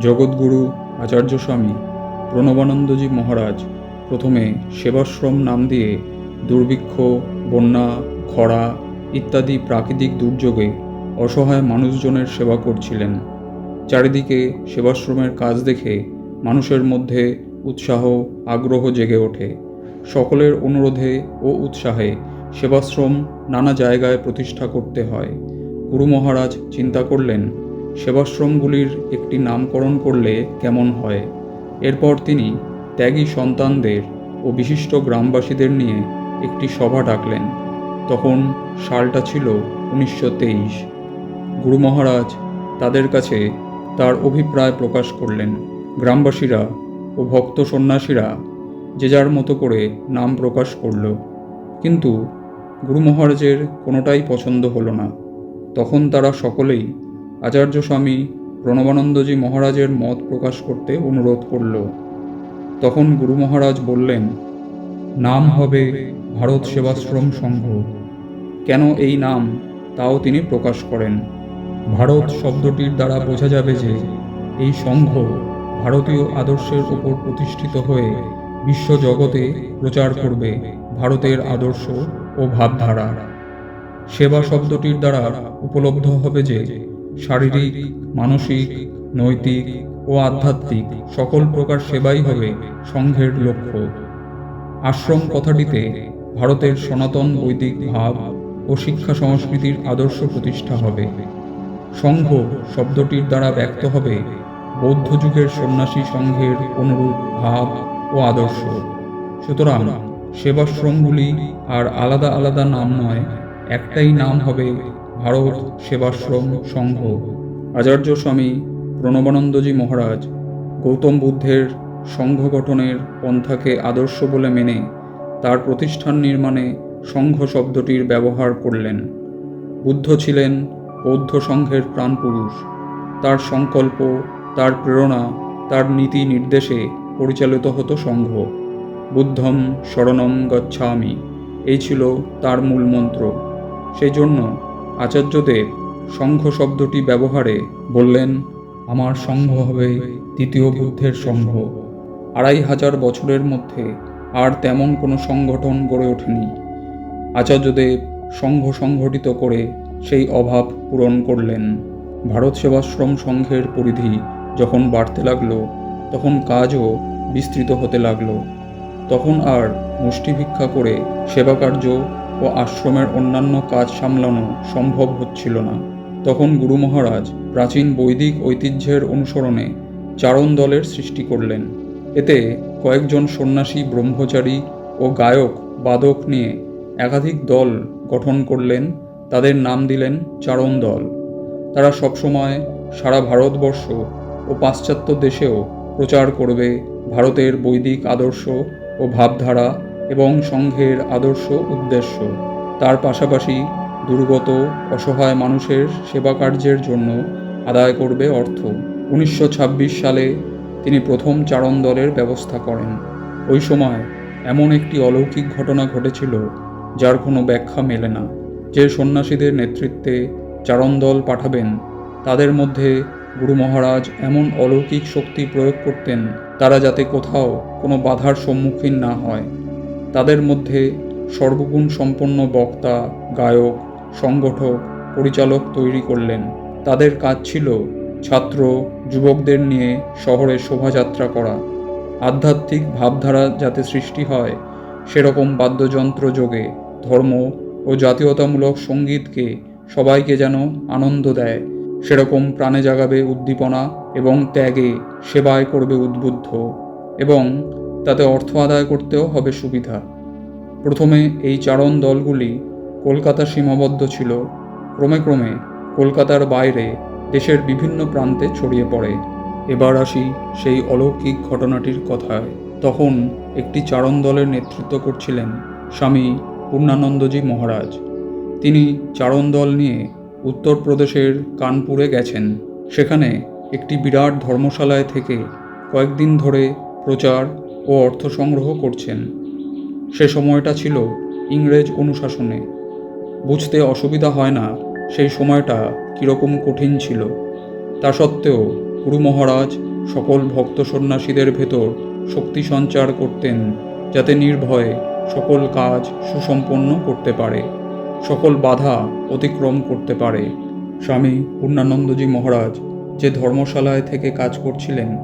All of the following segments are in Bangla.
জগৎগুরু আচার্য স্বামী প্রণবানন্দজি মহারাজ প্রথমে সেবাশ্রম নাম দিয়ে দুর্ভিক্ষ, বন্যা, খরা ইত্যাদি প্রাকৃতিক দুর্যোগে অসহায় মানুষজনের সেবা করছিলেন। চারিদিকে সেবাশ্রমের কাজ দেখে মানুষের মধ্যে উৎসাহ, আগ্রহ জেগে ওঠে। সকলের অনুরোধে ও উৎসাহে সেবাশ্রম নানা জায়গায় প্রতিষ্ঠা করতে হয়। গুরু মহারাজ চিন্তা করলেন সেবাশ্রমগুলির একটি নামকরণ করলে কেমন হয়? এরপর তিনি ত্যাগী সন্তানদের ও বিশিষ্ট গ্রামবাসীদের নিয়ে একটি সভা ডাকলেন। তখন সালটা ছিল উনিশশো তেইশ। গুরু মহারাজ তাদের কাছে তার অভিপ্রায় প্রকাশ করলেন। গ্রামবাসীরা ও ভক্ত সন্ন্যাসীরা যে যার মতো করে নাম প্রকাশ করল। কিন্তু গুরু মহারাজের কোনোটাই পছন্দ হলো না। তখন তারা সকলেই আচার্য স্বামী প্রণবানন্দজি মহারাজের মত প্রকাশ করতে অনুরোধ করল। তখন গুরু মহারাজ বললেন, নাম হবে ভারত সেবাশ্রম সংঘ। কেন এই নাম? তাও তিনি প্রকাশ করেন। ভারত শব্দটির দ্বারা বোঝা যাবে যে এই সংঘ ভারতীয় আদর্শের উপর প্রতিষ্ঠিত হয়ে বিশ্ব জগতে প্রচার করবে ভারতের আদর্শ ও ভাবধারা। সেবা শব্দটির দ্বারা উপলব্ধ হবে যে শারীরিক, মানসিক, নৈতিক ও আধ্যাত্মিক সকল প্রকার সেবাই হবে সংঘের লক্ষ্য। আশ্রম কথাটিতে ভারতের সনাতন বৈদিক ভাব ও শিক্ষা সংস্কৃতির আদর্শ প্রতিষ্ঠা হবে। সংঘ শব্দটির দ্বারা ব্যক্ত হবে বৌদ্ধ যুগের সন্ন্যাসী সংঘের অনুরূপ ভাব ও আদর্শ। সুতরাং সেবাশ্রমগুলি আর আলাদা আলাদা নাম নয়, একটাই নাম হবে ভারত সেবাশ্রম সংঘ। আচার্য স্বামী প্রণবানন্দজি মহারাজ গৌতম বুদ্ধের সংঘ গঠনের পন্থাকে আদর্শ বলে মেনে তার প্রতিষ্ঠান নির্মাণে সংঘ শব্দটির ব্যবহার করলেন। বুদ্ধ ছিলেন বৌদ্ধ সংঘের প্রাণপুরুষ। তার সংকল্প, তার প্রেরণা, তার নীতি নির্দেশে পরিচালিত হতো সংঘ। বুদ্ধম শরণম গচ্ছামি। এই ছিল তার মূল মন্ত্র। সেই জন্য আচার্যদেব সংঘ শব্দটি ব্যবহারে বললেন, আমার সংঘ হবে দ্বিতীয় বুদ্ধের সংঘ। আড়াই হাজার বছরের মধ্যে আর তেমন কোনো সংগঠন গড়ে ওঠেনি। আচার্যদেব সংঘ সংগঠিত করে সেই অভাব পূরণ করলেন। ভারত সেবাশ্রম সংঘের পরিধি যখন বাড়তে লাগল, তখন কাজও বিস্তৃত হতে লাগল। তখন আর মুষ্টিভিক্ষা করে সেবা সেবাকার্য ও আশ্রমের অন্যান্য কাজ সামলানো সম্ভব হচ্ছিল না। তখন গুরু মহারাজ প্রাচীন বৈদিক ঐতিহ্যের অনুসরণে চারণ দলের সৃষ্টি করলেন। এতে কয়েকজন সন্ন্যাসী, ব্রহ্মচারী ও গায়ক, বাদক নিয়ে একাধিক দল গঠন করলেন। তাদের নাম দিলেন চারণ দল। তারা সবসময় সারা ভারতবর্ষ ও পাশ্চাত্য দেশেও প্রচার করবে ভারতের বৈদিক আদর্শ ও ভাবধারা এবং সংঘের আদর্শ উদ্দেশ্য। তার পাশাপাশি দুর্গত, অসহায় মানুষের সেবা কার্যের জন্য আদায় করবে অর্থ। উনিশশো ছাব্বিশ সালে তিনি প্রথম চারণ দলের ব্যবস্থা করেন। ওই সময় এমন একটি অলৌকিক ঘটনা ঘটেছিল, যার কোনো ব্যাখ্যা মেলে না। যে সন্ন্যাসীদের নেতৃত্বে চারণ দল পাঠাবেন, তাদের মধ্যে গুরু মহারাজ এমন অলৌকিক শক্তি প্রয়োগ করতেন, তারা যাতে কোথাও কোনো বাধার সম্মুখীন না হয়। তাদের মধ্যে সর্বগুণ সম্পন্ন বক্তা, গায়ক, সংগঠক, পরিচালক তৈরি করলেন। তাদের কাজ ছিল ছাত্র, যুবকদের নিয়ে শহরে শোভাযাত্রা করা। আধ্যাত্মিক ভাবধারা যাতে সৃষ্টি হয়, সেরকম বাদ্যযন্ত্র যোগে ধর্ম ও জাতীয়তামূলক সঙ্গীতকে সবাইকে যেন আনন্দ দেয়, সেরকম প্রাণে জাগাবে উদ্দীপনা এবং ত্যাগে সেবায় করবে উদ্বুদ্ধ। এবং তাতে অর্থ আদায় করতেও হবে সুবিধা। প্রথমে এই চারণ দলগুলি কলকাতা সীমাবদ্ধ ছিল। ক্রমে ক্রমে কলকাতার বাইরে দেশের বিভিন্ন প্রান্তে ছড়িয়ে পড়ে। এবার আসি সেই অলৌকিক ঘটনাটির কথায়। তখন একটি চারণ দলের নেতৃত্ব করছিলেন স্বামী পূর্ণানন্দজি মহারাজ। তিনি চারণ দল নিয়ে উত্তরপ্রদেশের কানপুরে গেছেন। সেখানে একটি বিরাট ধর্মশালায় থেকে কয়েকদিন ধরে প্রচার ও অর্থ সংগ্রহ করছেন। সে সময়টা ছিল ইংরেজ অনুশাসনে। বুঝতে অসুবিধা হয় না সেই সময়টা কীরকম কঠিন ছিল। তা সত্ত্বেও গুরু মহারাজ সকল ভক্ত সন্ন্যাসীদের ভেতর শক্তি সঞ্চার করতেন যাতে নির্ভয়ে সকল কাজ সুসম্পন্ন করতে পারে, সকল বাধা অতিক্রম করতে পারে। স্বামী পূর্ণানন্দজি মহারাজ যে ধর্মশালায় থেকে কাজ করছিলেন,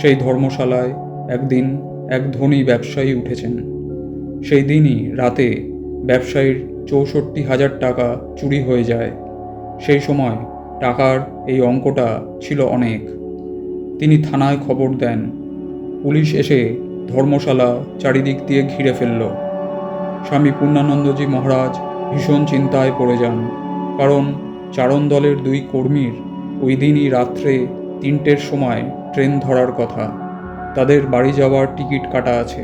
সেই ধর্মশালায় একদিন এক ধনী ব্যবসায়ী উঠেছেন। সেই দিনই রাতে ব্যবসায়ীর চৌষট্টি হাজার টাকা চুরি হয়ে যায়। সেই সময় টাকার এই অঙ্কটা ছিল অনেক। তিনি থানায় খবর দেন। পুলিশ এসে ধর্মশালা চারিদিক দিয়ে ঘিরে ফেলল। স্বামী পূর্ণানন্দজি মহারাজ ভীষণ চিন্তায় পড়ে যান, কারণ চারণ দলের দুই কর্মীর ওই দিনই রাত্রে তিনটের সময় ট্রেন ধরার কথা। তাদের বাড়ি যাওয়ার টিকিট কাটা আছে।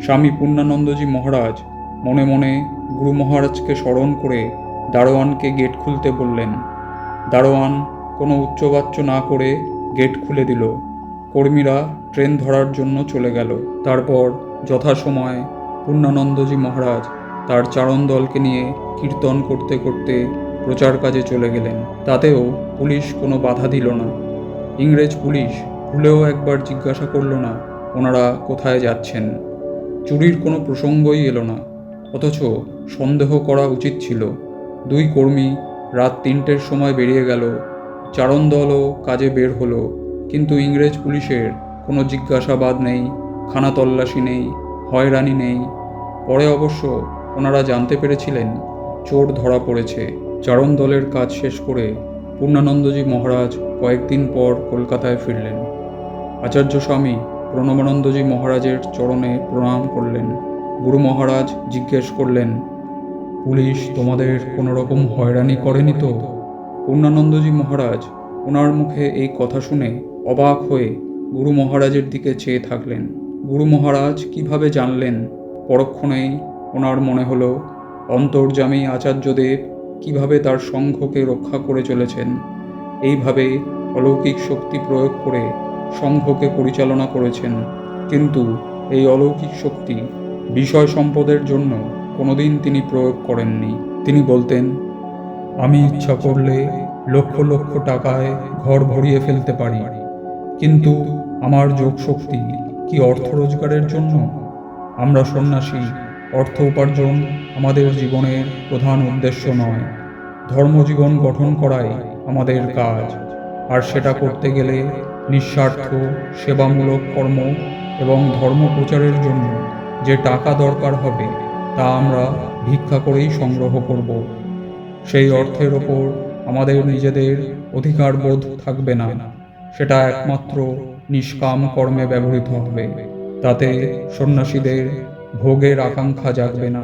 স্বামী পূর্ণানন্দজি মহারাজ মনে মনে গুরু মহারাজকে স্মরণ করে দারোয়ানকে গেট খুলতে বললেন। দারোয়ান কোনো উচ্চবাচ্য না করে গেট খুলে দিল। কর্মীরা ট্রেন ধরার জন্য চলে গেল। তারপর যথাসময়ে পূর্ণানন্দজি মহারাজ তার চারণ দলকে নিয়ে কীর্তন করতে করতে প্রচার কাজে চলে গেলেন। তাতেও পুলিশ কোনো বাধা দিল না। ইংরেজ পুলিশ ভুলেও একবার জিজ্ঞাসা করল না, ওনারা কোথায় যাচ্ছেন? চুরির কোনো প্রসঙ্গই এলো না, অথচ সন্দেহ করা উচিত ছিল। দুই কর্মী রাত তিনটের সময় বেরিয়ে গেল চারণ দলও কাজে বের হলো, কিন্তু ইংরেজ পুলিশের কোনো জিজ্ঞাসাবাদ নেই খানা তল্লাশি নেই, হয়রানি নেই। পরে অবশ্য ওনারা জানতে পেরেছিলেন, চোর ধরা পড়েছে। চারণ দলের কাজ শেষ করে পূর্ণানন্দজি মহারাজ কয়েকদিন পর কলকাতায় ফিরলেন। আচার্য স্বামী প্রণবানন্দজি মহারাজের চরণে প্রণাম করলেন। গুরু মহারাজ জিজ্ঞেস করলেন, পুলিশ তোমাদের কোনো রকম হয়রানি করেনি তো? পূর্ণানন্দজি মহারাজ ওনার মুখে এই কথা শুনে অবাক হয়ে গুরু মহারাজের দিকে চেয়ে থাকলেন। গুরু মহারাজ কীভাবে জানলেন? পরক্ষণেই ওনার মনে হলো, অন্তর্যামী আচার্যদেব কীভাবে তার সংঘকে রক্ষা করে চলেছেন? এইভাবে অলৌকিক শক্তি প্রয়োগ করে সংঘকে পরিচালনা করেছেন। কিন্তু এই অলৌকিক শক্তি বিষয় সম্পদের জন্য কোনোদিন তিনি প্রয়োগ করেননি। তিনি বলতেন, আমি ইচ্ছা করলে লক্ষ লক্ষ টাকায় ঘর ভরিয়ে ফেলতে পারি। কিন্তু আমার যোগ শক্তি কি অর্থ রোজগারের জন্য? আমরা সন্ন্যাসী, অর্থ উপার্জন আমাদের জীবনের প্রধান উদ্দেশ্য নয়। ধর্মজীবন গঠন করাই আমাদের কাজ। আর সেটা করতে গেলে নিঃস্বার্থ, সেবামূলক কর্ম এবং ধর্ম প্রচারের জন্য যে টাকা দরকার হবে, তা আমরা ভিক্ষা করেই সংগ্রহ করব। সেই অর্থের ওপর আমাদের নিজেদের অধিকার বোধ থাকবে না। সেটা একমাত্র নিষ্কাম কর্মে ব্যবহৃত হবে। তাতে সন্ন্যাসীদের ভোগের আকাঙ্ক্ষা জাগবে না।